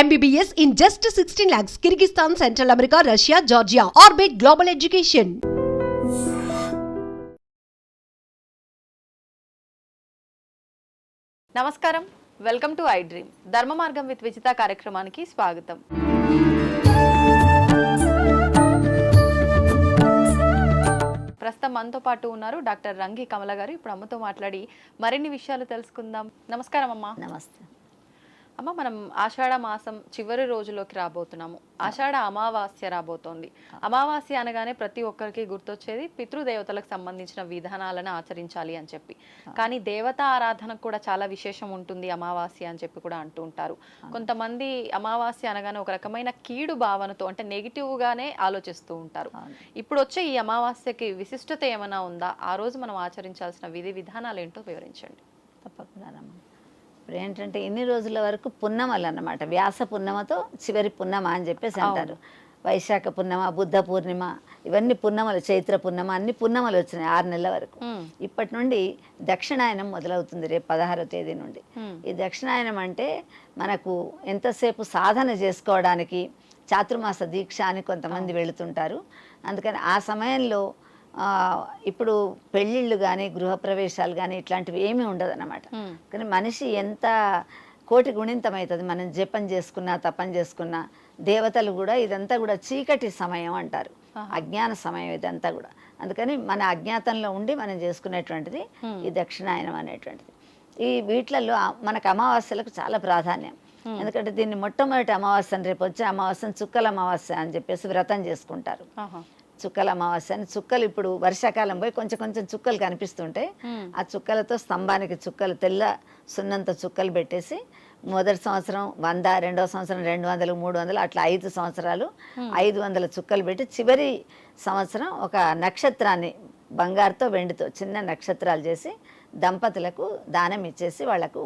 MBBS in just 16 lakhs, Kyrgyzstan, Central America, Russia, Georgia. Orbit Global Education. నమస్కారం. Welcome to I dream Dharma Margam with Vijitha కార్యక్రమానికి స్వాగతం. ప్రస్తుతం మనతో పాటు ఉన్నారు డాక్టర్ రంగి కమల గారు. ఇప్పుడు అమ్మతో మాట్లాడి మరిన్ని విషయాలు తెలుసుకుందాం. నమస్కారం అమ్మా. నమస్తే. అమ్మ మనం ఆషాఢ మాసం చివరి రోజులోకి రాబోతున్నాము. ఆషాఢ అమావాస్య రాబోతోంది. అమావాస్య అనగానే ప్రతి ఒక్కరికి గుర్తొచ్చేది పితృదేవతలకు సంబంధించిన విధానాలను ఆచరించాలి అని చెప్పి. కానీ దేవతా ఆరాధనకు కూడా చాలా విశేషం ఉంటుంది అమావాస్య అని చెప్పి కూడా అంటూ ఉంటారు. కొంతమంది అమావాస్య అనగానే ఒక రకమైన కీడు భావనతో అంటే నెగిటివ్ గానే ఆలోచిస్తూ ఉంటారు. ఇప్పుడు వచ్చే ఈ అమావాస్యకి విశిష్టత ఏమైనా ఉందా? ఆ రోజు మనం ఆచరించాల్సిన విధి విధానాలు ఏంటో వివరించండి. తప్పకుండానమ్మా ఇప్పుడు ఏంటంటే ఇన్ని రోజుల వరకు పున్నమలు అన్నమాట వ్యాస పున్నమతో చివరి పున్నమ అని చెప్పేసి అంటారు. వైశాఖ పున్నమ బుద్ధ పూర్ణిమ ఇవన్నీ పున్నమలు చైత్ర పున్నమ అన్ని పున్నమలు వచ్చినాయి ఆరు నెలల వరకు. ఇప్పటి నుండి దక్షిణాయనం మొదలవుతుంది రేపు పదహారో తేదీ నుండి. ఈ దక్షిణాయనం అంటే మనకు ఎంతసేపు సాధన చేసుకోవడానికి చాతుర్మాస దీక్ష అని కొంతమంది వెళుతుంటారు. అందుకని ఆ సమయంలో ఇప్పుడు పెళ్ళిళ్ళు కానీ గృహప్రవేశాలు కానీ ఇట్లాంటివి ఏమీ ఉండదన్నమాట. మ్మ్. కానీ మనిషి ఎంత కోటి గుణింతమవుతుంది మనం జపం చేసుకున్నా తపం చేసుకున్నా దేవతలు కూడా ఇదంతా కూడా చీకటి సమయం అంటారు. అజ్ఞాన సమయం ఇదంతా కూడా. అందుకని మన అజ్ఞాతంలో ఉండి మనం చేసుకునేటువంటిది ఈ దక్షిణాయనం అనేటువంటిది. ఈ వీటిలలో మనకు అమావాస్యలకు చాలా ప్రాధాన్యం. ఎందుకంటే దీన్ని మొట్టమొదటి అమావాస్య అని రేపు వచ్చే అమావాస్యను చుక్కల అమావాస్య అని చెప్పేసి వ్రతం చేసుకుంటారు. చుక్కల అమావాస్య అని చుక్కలు ఇప్పుడు వర్షాకాలం పోయి కొంచెం కొంచెం చుక్కలు కనిపిస్తుంటాయి. ఆ చుక్కలతో స్తంభానికి చుక్కలు తెల్ల సున్నంత చుక్కలు పెట్టేసి మొదటి సంవత్సరం వంద రెండవ సంవత్సరం రెండు వందలు మూడు వందలు అట్లా ఐదు సంవత్సరాలు ఐదు వందల చుక్కలు పెట్టి చివరి సంవత్సరం ఒక నక్షత్రాన్ని బంగారుతో వెండితో చిన్న నక్షత్రాలు చేసి దంపతులకు దానం ఇచ్చేసి వాళ్ళకు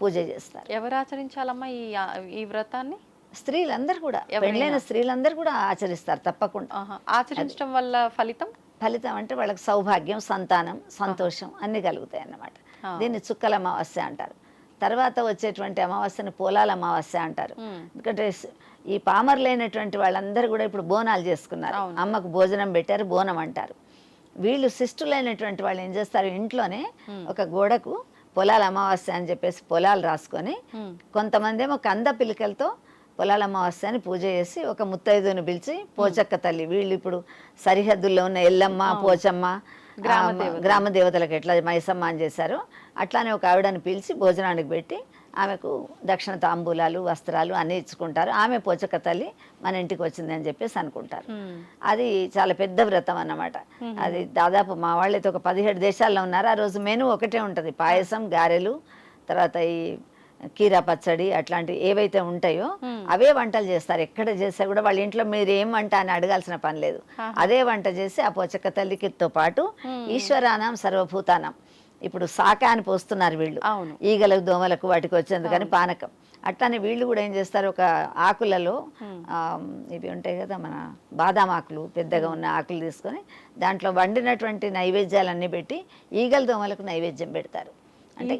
పూజ చేస్తారు. ఎవరు ఆచరించాలమ్మా ఈ ఈ వ్రతాన్ని? స్త్రీలందరూ కూడా? పెళ్ళైన స్త్రీలందరూ కూడా ఆచరిస్తారు తప్పకుండా. ఆచరించడం వల్ల ఫలితం ఫలితం అంటే వాళ్ళకి సౌభాగ్యం సంతానం సంతోషం అన్నీ కలుగుతాయి అన్నమాట. దీన్ని చుక్కల అమావాస్య అంటారు తర్వాత వచ్చేటువంటి అమావాస్యను పోలాల అమావాస్య అంటారు. ఎందుకంటే ఈ పామర్లైనటువంటి వాళ్ళందరూ కూడా ఇప్పుడు బోనాలు చేసుకున్నారు. అమ్మకు భోజనం పెట్టారు బోనం అంటారు వీళ్ళు శిష్టులైనటువంటి వాళ్ళు ఏం చేస్తారు ఇంట్లోనే ఒక గోడకు పొలాల అమావాస్య అని చెప్పేసి పొలాలు రాసుకొని. కొంతమంది ఏమో కంద పిలికలతో పొలాల అమావాస్య అని పూజ చేసి ఒక ముత్తైదుని పిలిచి పోచక్క తల్లి వీళ్ళు ఇప్పుడు సరిహద్దుల్లో ఉన్న ఎల్లమ్మ పోచమ్మ గ్రామ దేవతలకు ఎట్లా మైసమ్మ అని చేశారో. అట్లానే ఒక ఆవిడని పిలిచి భోజనానికి పెట్టి ఆమెకు దక్షిణ తాంబూలాలు వస్త్రాలు అన్నీ ఇచ్చుకుంటారు. ఆమె పోచక్క తల్లి మన ఇంటికి వచ్చింది అని చెప్పేసి అనుకుంటారు. అది చాలా పెద్ద వ్రతం అన్నమాట. అది దాదాపు మా వాళ్ళైతే ఒక పదిహేడు దేశాల్లో ఉన్నారు. ఆ రోజు మెను ఒకటే ఉంటుంది. పాయసం గారెలు తర్వాత ఈ కీరా పచ్చడి అట్లాంటివి ఏవైతే ఉంటాయో అవే వంటలు చేస్తారు. ఎక్కడ చేస్తే కూడా వాళ్ళ ఇంట్లో మీరు ఏం వంట అని అడగాల్సిన పని లేదు. అదే వంట చేసి ఆ పోచక్క తల్లికితో పాటు ఈశ్వరానం సర్వభూతానం. ఇప్పుడు సాక అని పోస్తున్నారు వీళ్ళు. ఈగలకు దోమలకు వాటికి వచ్చేందుకని పానకం. అట్లానే వీళ్ళు కూడా ఏం చేస్తారు? ఒక ఆకులలో ఇవి ఉంటాయి కదా మన బాదాం ఆకులు పెద్దగా ఉన్న ఆకులు తీసుకొని దాంట్లో వండినటువంటి నైవేద్యాలన్నీ పెట్టి ఈగల దోమలకు నైవేద్యం పెడతారు. అంటే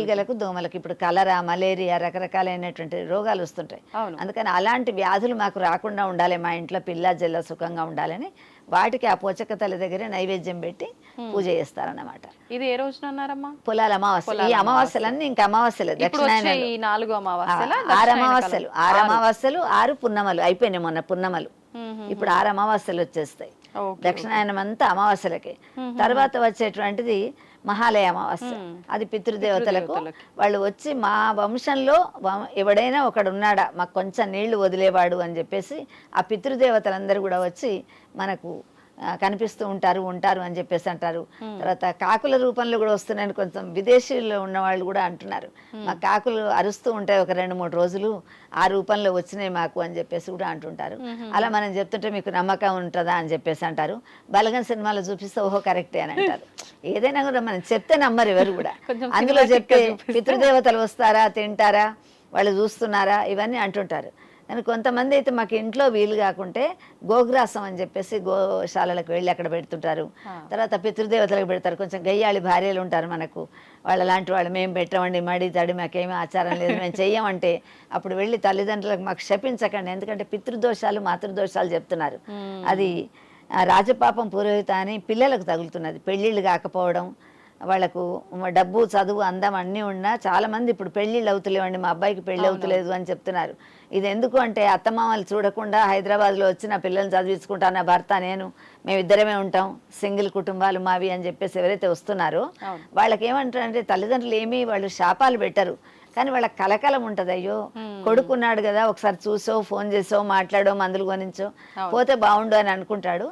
ఈగలకి దోమలకు. ఇప్పుడు కలరా మలేరియా రకరకాలైనటువంటి రోగాలు వస్తుంటాయి. అందుకని అలాంటి వ్యాధులు మాకు రాకుండా ఉండాలి. మా ఇంట్లో పిల్ల జల్ల సుఖంగా ఉండాలని వాటికి ఆ పోచక తల్లి దగ్గరే నైవేద్యం పెట్టి పూజ చేస్తారన్నమాట. ఇది ఏ రోజున అన్నారమ్మా? పొలాల అమావాస్య. ఈ అమావాస్యలన్నీ ఇంకా అమావాస్యలే. దక్షిణాయన నాలుగు అమావాస్యల ఆరు అమావాస్యలు. ఆరు. అమావాస్యలు ఆరు పున్నమలు. అయిపోయినాయి మొన్న పున్నమలు. ఇప్పుడు ఆరు అమావాస్యలు వచ్చేస్తాయి. దక్షిణాయనం అంతా అమావాస్యలకే. తర్వాత వచ్చేటువంటిది మహాలయ అమావాస్య. అది పితృదేవతలకు వాళ్ళు వచ్చి మా వంశంలో ఎవడైనా ఒకడు ఉన్నాడా మాకు కొంచెం నీళ్ళు వదిలేవాడు అని చెప్పేసి ఆ పితృదేవతలందరూ కూడా వచ్చి మనకు కనిపిస్తూ ఉంటారు ఉంటారు అని చెప్పేసి అంటారు. తర్వాత కాకుల రూపంలో కూడా వస్తున్నాయని కొంచెం విదేశీయుల్లో ఉన్న వాళ్ళు కూడా అంటున్నారు. మా కాకులు అరుస్తూ ఉంటాయి ఒక రెండు మూడు రోజులు ఆ రూపంలో వచ్చినాయి మాకు అని చెప్పేసి కూడా అంటుంటారు. అలా మనం చెప్తుంటే మీకు నమ్మకం ఉంటుందా అని చెప్పేసి అంటారు. బలగన్ సినిమాలో చూపిస్తే ఓహో కరెక్టే అని అంటారు. ఏదైనా కూడా మనం చెప్తే నమ్మరు ఎవరు కూడా. అందులో చెప్తే. పితృదేవతలు వస్తారా తింటారా వాళ్ళు చూస్తున్నారా ఇవన్నీ అంటుంటారు. కానీ కొంతమంది అయితే మాకు ఇంట్లో వీలు కాకుంటే గోగ్రాసం అని చెప్పేసి గోశాలలకు వెళ్ళి అక్కడ పెడుతుంటారు. తర్వాత పితృదేవతలకు పెడతారు. కొంచెం గయ్యాళి భార్యలు ఉంటారు మనకు. వాళ్ళ లాంటి వాళ్ళు మేము పెట్టమండి మడి తడి మాకేమీ ఆచారం లేదు మేము చెయ్యమంటే అప్పుడు వెళ్ళి తల్లిదండ్రులకు మాకు శపించకండి. ఎందుకంటే పితృదోషాలు మాతృదోషాలు చెప్తున్నారు. అది రాజపాపం పురోహిత అని పిల్లలకు తగులుతున్నది. పెళ్ళిళ్ళు కాకపోవడం వాళ్ళకు డబ్బు చదువు అందం అన్నీ ఉన్నా చాలా మంది ఇప్పుడు పెళ్ళిళ్ళు అవుతలేవండి మా అబ్బాయికి పెళ్ళి అవుతలేదు అని చెప్తున్నారు. ఇది ఎందుకు అంటే అత్తమామలు చూడకుండా హైదరాబాద్లో వచ్చి నా పిల్లల్ని చదివించుకుంటా నా భర్త నేను మేమిద్దరమే ఉంటాం సింగిల్ కుటుంబాలు మావి అని చెప్పేసి ఎవరైతే వస్తున్నారో వాళ్ళకి ఏమంటారంటే తల్లిదండ్రులు ఏమీ వాళ్ళు శాపాలు పెట్టరు. కానీ వాళ్ళ కలకలం ఉంటుంది అయ్యో కొడుకున్నాడు కదా ఒకసారి చూసో ఫోన్ చేసో మాట్లాడో మందులు కొనించో పోతే బాగుండు అని అనుకుంటాడు.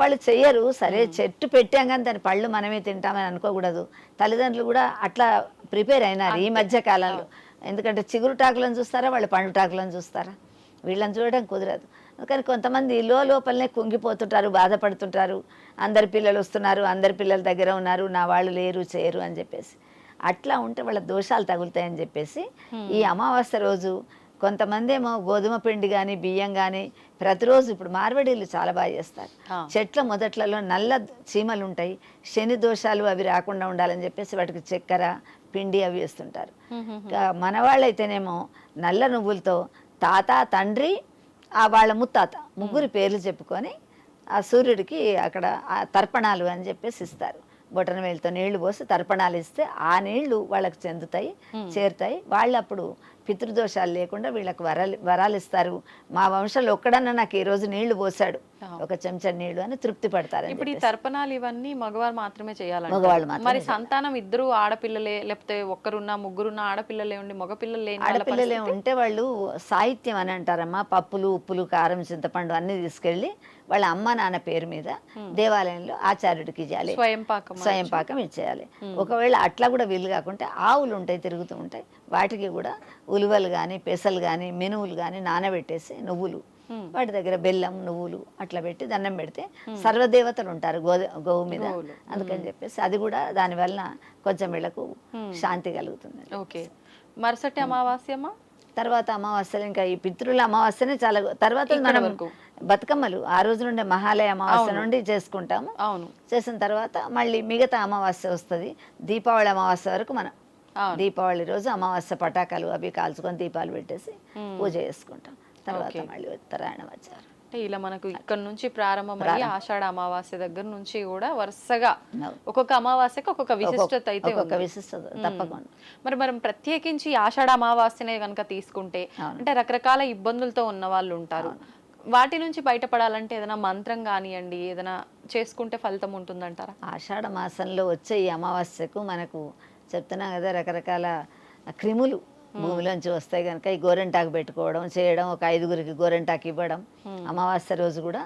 వాళ్ళు చెయ్యరు. సరే చెట్టు పెట్టాం కానీ దాని పళ్ళు మనమే తింటామని అనుకోకూడదు. తల్లిదండ్రులు కూడా అట్లా ప్రిపేర్ అయినారు ఈ మధ్య కాలంలో. ఎందుకంటే చిగురు టాకులను చూస్తారా వాళ్ళు పండు టాకులను చూస్తారా? వీళ్ళని చూడడం కుదరదు. కానీ కొంతమంది లో లోపలనే కుంగిపోతుంటారు బాధపడుతుంటారు. అందరి పిల్లలు వస్తున్నారు అందరి పిల్లల దగ్గర ఉన్నారు నా వాళ్ళు లేరు చేయరు అని చెప్పేసి. అట్లా ఉంటే వాళ్ళ దోషాలు తగులుతాయని చెప్పేసి ఈ అమావాస్య రోజు కొంతమంది ఏమో గోధుమ పిండి కానీ బియ్యం కానీ ప్రతిరోజు ఇప్పుడు మార్వడీలు చాలా బాగా చేస్తారు. చెట్ల మొదట్లలో నల్ల చీమలు ఉంటాయి. శని దోషాలు అవి రాకుండా ఉండాలని చెప్పేసి వాటికి చక్కెర పిండి అవి వేస్తుంటారు. మన వాళ్ళైతేనేమో నల్ల నువ్వులతో తాత తండ్రి ఆ వాళ్ళ ముత్తాత ముగ్గురి పేర్లు చెప్పుకొని ఆ సూర్యుడికి అక్కడ తర్పణాలు అని చెప్పేసి ఇస్తారు. బొటన వేలుతో నీళ్ళు పోసి తర్పణాలు ఇస్తే ఆ నీళ్ళు వాళ్ళకి చెందుతాయి చేరుతాయి. వాళ్ళు అప్పుడు పితృదోషాలు లేకుండా వీళ్ళకి వరాలు వరాలు ఇస్తారు. మా వంశంలో ఒక్కడన్నా నాకు ఈ రోజు నీళ్ళు పోసాడు ఒక చెంచా నీళ్ళు అని తృప్తి పడతారు ఇప్పుడు ఈ తర్పణాలు ఇవన్నీ మగవారు మాత్రమే చేయాలంట మగవాళ్ళు మరి సంతానం ఇద్దరు ఆడపిల్లలే లేకపోతే ఒక్కరున్నా ముగ్గురున్న ఆడపిల్లలే ఉండి మగపిల్లలు ఆడపిల్లలే ఉంటే వాళ్ళు సాహిత్యం అని అంటారమ్మా. పప్పులు ఉప్పులు కారం చింతపండు అన్ని తీసుకెళ్ళి వాళ్ళ అమ్మ నాన్న పేరు మీద దేవాలయంలో ఆచార్యుడికి ఇవ్వాలి స్వయం పాకం స్వయం పాకం ఇచ్చేయాలి. ఒకవేళ అట్లా కూడా వీలు కాకుంటే ఆవులు ఉంటాయి తిరుగుతూ ఉంటాయి. వాటికి కూడా ఉలువలు కానీ పెసలు కానీ మినువులు కానీ నానబెట్టేసి నువ్వులు వాటి దగ్గర బెల్లం నువ్వులు అట్లా పెట్టి దండం పెడితే సర్వదేవతలు ఉంటారు గో గోవు మీద. అందుకని చెప్పేసి అది కూడా దాని వలన కొంచెం వీళ్ళకు శాంతి కలుగుతుంది. ఓకే. మరుసటి అమావాస్యమ్మ తర్వాత అమావాస్యలు ఇంకా ఈ పితృల అమావాస్యనే చాలా తర్వాత మనం. బతుకమ్మలు ఆ రోజు నుండి మహాలయ అమావాస్య నుండి చేసుకుంటాము. అవును. చేసిన తర్వాత మళ్ళీ మిగతా అమావాస్య వస్తుంది. దీపావళి అమావాస్య వరకు మనం. దీపావళి రోజు అమావాస్య పటాకాలు అవి కాల్చుకొని దీపాలు పెట్టేసి పూజ చేసుకుంటాం. తర్వాత మళ్ళీ ఉత్తరాయణ వచ్చారు. అంటే ఇలా మనకు ఇక్కడ నుంచి ప్రారంభమయ్యి ఆషాఢ అమావాస్య దగ్గర నుంచి కూడా వరుసగా. ఒక్కొక్క అమావాస్యకి ఒక్కొక్క విశిష్టత అయితే ఉంది. విశిష్టత తప్పకుండా. మరి మనం ప్రత్యేకించి ఆషాఢ అమావాస్యనే కనుక తీసుకుంటే అంటే రకరకాల ఇబ్బందులతో ఉన్న వాళ్ళు ఉంటారు. వాటి నుంచి బయటపడాలంటే ఏదైనా మంత్రం కానివ్వండి ఏదైనా చేసుకుంటే ఫలితం ఉంటుందంటారా? ఆషాఢ మాసంలో వచ్చే ఈ అమావాస్యకు మనకు చెప్తున్నా కదా రకరకాల క్రిములు భూమిలోంచి వస్తాయి కనుక ఈ గోరెంటాకు పెట్టుకోవడం చేయడం ఒక ఐదుగురికి గోరెంటాకు ఇవ్వడం అమావాస్య రోజు కూడా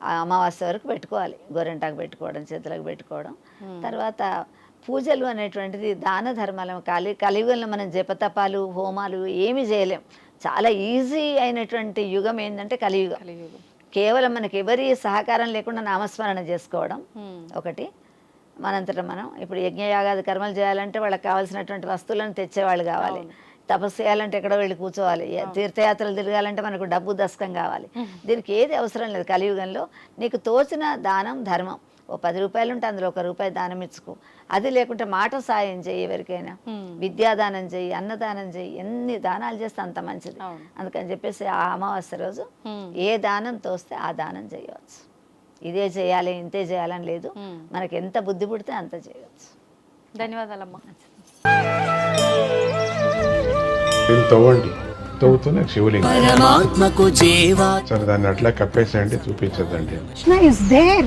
ఆ అమావాస్య వరకు పెట్టుకోవాలి. గోరెంటాకు పెట్టుకోవడం చేతులకు పెట్టుకోవడం. తర్వాత పూజలు అనేటువంటిది దాన ధర్మాలు కలి కలియుగంలో మనం జపతపాలు హోమాలు ఏమి చేయలేం. చాలా ఈజీ అయినటువంటి యుగం ఏంటంటే కలియుగం. కలియుగం. కేవలం మనకి ఎవరి సహకారం లేకుండా నామస్మరణ చేసుకోవడం. ఒకటి. మనంతట మనం ఇప్పుడు యజ్ఞయాగాది కర్మలు చేయాలంటే వాళ్ళకి కావాల్సినటువంటి వస్తువులను తెచ్చేవాళ్ళు కావాలి. తపస్సు చేయాలంటే ఎక్కడో వెళ్ళి కూర్చోవాలి. తీర్థయాత్రలు తిరగాలంటే మనకు డబ్బు దశకం కావాలి. దీనికి ఏది అవసరం లేదు. కలియుగంలో నీకు తోచిన దానం ధర్మం. ఓ పది రూపాయలు ఉంటే అందులో ఒక రూపాయి దానం ఇచ్చుకో. అది లేకుంటే మాట సాయం చేయి ఎవరికైనా. విద్యాదానం చేయి అన్నదానం చేయి ఎన్ని దానాలు చేస్తే అంత మంచిది. అందుకని చెప్పేసి ఆ అమావాస్య రోజు. ఏ దానం తోస్తే ఆ దానం చేయవచ్చు. ఇదే చేయాలి ఇంతే చేయాలని లేదు. మనకి ఎంత బుద్ధి పుడితే అంత చేయవచ్చు. ధన్యవాదాలమ్మా. తవ్వండి. తవ్వుతూనే శివలింగం. పరమాత్మకు జీవా. సరే దాన్ని అట్లా కప్పేసేయండి చూపించదండి కృష్ణ ఇస్ దేర్